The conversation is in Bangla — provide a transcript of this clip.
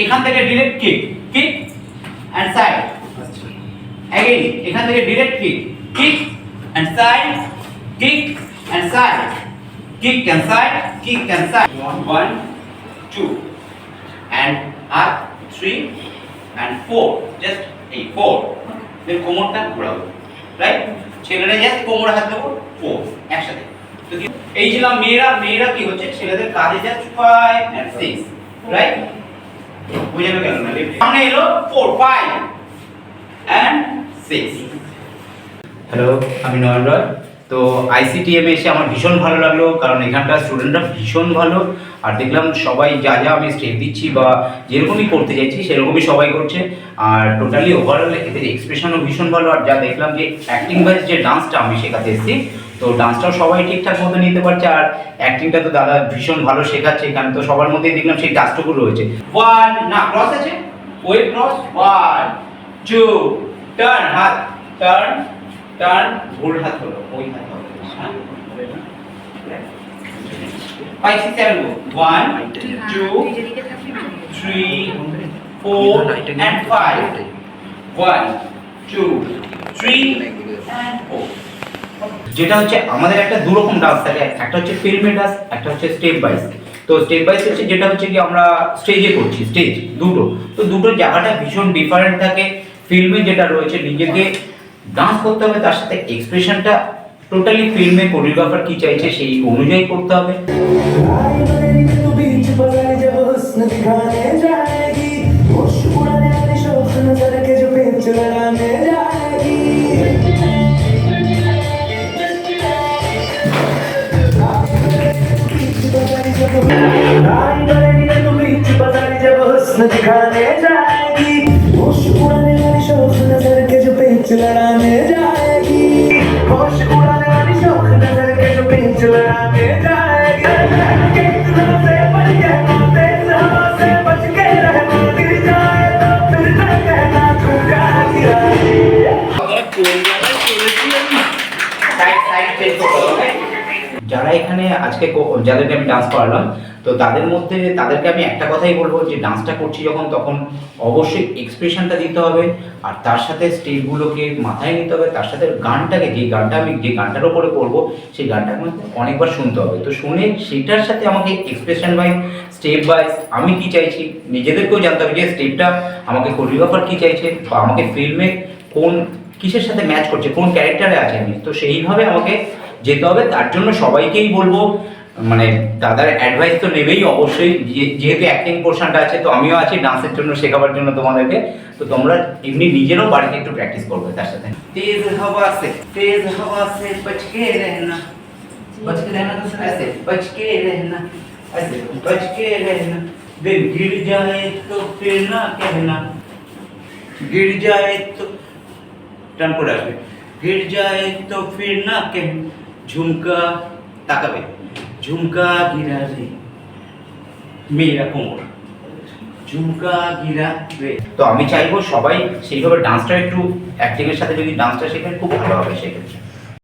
এখান থেকে direct kick kick and side again এখান থেকে direct kick kick and side kick and side kick and side kick and side one two and হাত থ্রি অ্যান্ড ফোর জাস্ট এই ফোর দেন কোমরটা ঘোরাবো রাইট ছেলেরা জাস্ট কোমরে হাত দেবো ফোর একসাথে। এই ছিলাম মেয়েরা মেয়েরা কি হচ্ছে? ছেলেদের কাজে just five and six right বুঝে গেল না সামনে এলো four five and six hello আমি নয়ন রয়। তো আইসিটিএম এসে আমার ভীষণ ভালো লাগল, কারণ এখানকার স্টুডেন্টরা ভীষণ ভালো। আর দেখলাম সবাই যা যা আমি স্টেপ দিচ্ছি বা যেরকমই করতে চাইছি, সেরকমই সবাই করছে। আর টোটালি ওভারঅল এদের এক্সপ্রেশনও ভীষণ ভালো। আর যা দেখলাম যে অ্যাক্টিং ওয়াইজ যে ডান্সটা আমি শেখাতে এসেছি তো ডান্সটাও সবাই ঠিকঠাক মতো নিতে পারছে, আর অ্যাক্টিংটা তো দাদা ভীষণ ভালো শেখাচ্ছে এখানে তো সবার মধ্যেই দেখলাম সেই টাচটুকু রয়েছে। ওয়ান না ক্রস আছে? ওই ক্রস ওয়ান টু টার্ন হাত টার্ন টার্ন ভুল হাত হলো, ওই হাত হ্যাঁ? Five six seven one two three four and five one two three and four যেটা হচ্ছে আমাদের একটা দুরকম ডান্স থাকে একটা হচ্ছে ফিল্মে ডান্স একটা হচ্ছে স্টেপ বাইজ তো স্টেপ বাইজ হচ্ছে যেটা হচ্ছে কি আমরা স্টেজে করছি স্টেজ দুটো তো দুটোর জায়গাটা ভীষণ ডিফারেন্ট থাকে ফিল্মে যেটা রয়েছে নিজেকে ডান্স করতে হবে তার সাথে এক্সপ্রেশনটা টোটালি ফিল্মে কোরিওগ্রাফার কি চাইছে সেই অনুযায়ী করতে হবে आई बनेगी तू बीच पर जब हुस्न दिखाने जाएगी होश उड़ाने वाली शौक नजर के जो पेच लड़ाने जाएगी पेच लड़ाने जाएगी। होश उड़ाने वाली शौक नज़र के जो पेच लड़ाने जाएगी। कितना से যারা এখানে আজকে যাদেরকে আমি ডান্স করালাম, তো তাদের মধ্যে তাদেরকে আমি একটা কথাই বলব যে ডান্সটা করছি যখন, তখন অবশ্যই এক্সপ্রেশনটা দিতে হবে, আর তার সাথে স্টেপগুলোকে মাথায় নিতে হবে, তার সাথে গানটাকে, যে গানটা আমি, যে গানটার ওপরে করব, সেই গানটা আমাকে অনেকবার শুনতে হবে। তো শুনে সেটার সাথে আমাকে এক্সপ্রেশন বাই স্টেপ বাই আমি কি চাইছি, নিজেদেরকেও জানতে হবে যে স্টেপটা আমাকে কোরিওগ্রাফার কী চাইছে, বা আমাকে ফিল্মে কোন কিসের সাথে ম্যাচ করছে কোন ক্যারেক্টারে আছে আমি তো সেইভাবে আমাকে যেতে হবে তার জন্য সবাইকেই বলবো মানে দাদার অ্যাডভাইস তো নেবেই অবশ্যই যে- যেহেতু অ্যাক্টিং পোর্শনটা আছে তো আমিও আছি ডান্সের জন্য শেখাবার জন্য তোমাদেরকে তো তোমরা এমনি নিজেরও বাড়িতে একটু প্র্যাকটিস করবে তার সাথে তেজ হাওয়া সে তেজ হাওয়া সে বচকে रहना बचके रहना तो ऐसे बचके रहना ऐसे बचके रहना दिन गिर जाए तो फिर ना कहना गिर जाए तो টান করে আসবে। ফির যায় তো ফির না কে ঝুমকা তাকাবে। ঝুমকা গিরা রে। মেয়েরা কোমর। ঝুমকা গিরা রে। তো আমি চাইব সবাই সেইভাবে ডান্সটা একটু অ্যাক্টিভের সাথে যদি ডান্সটা শেখেন, খুব ভালো হবে সেক্ষেত্রে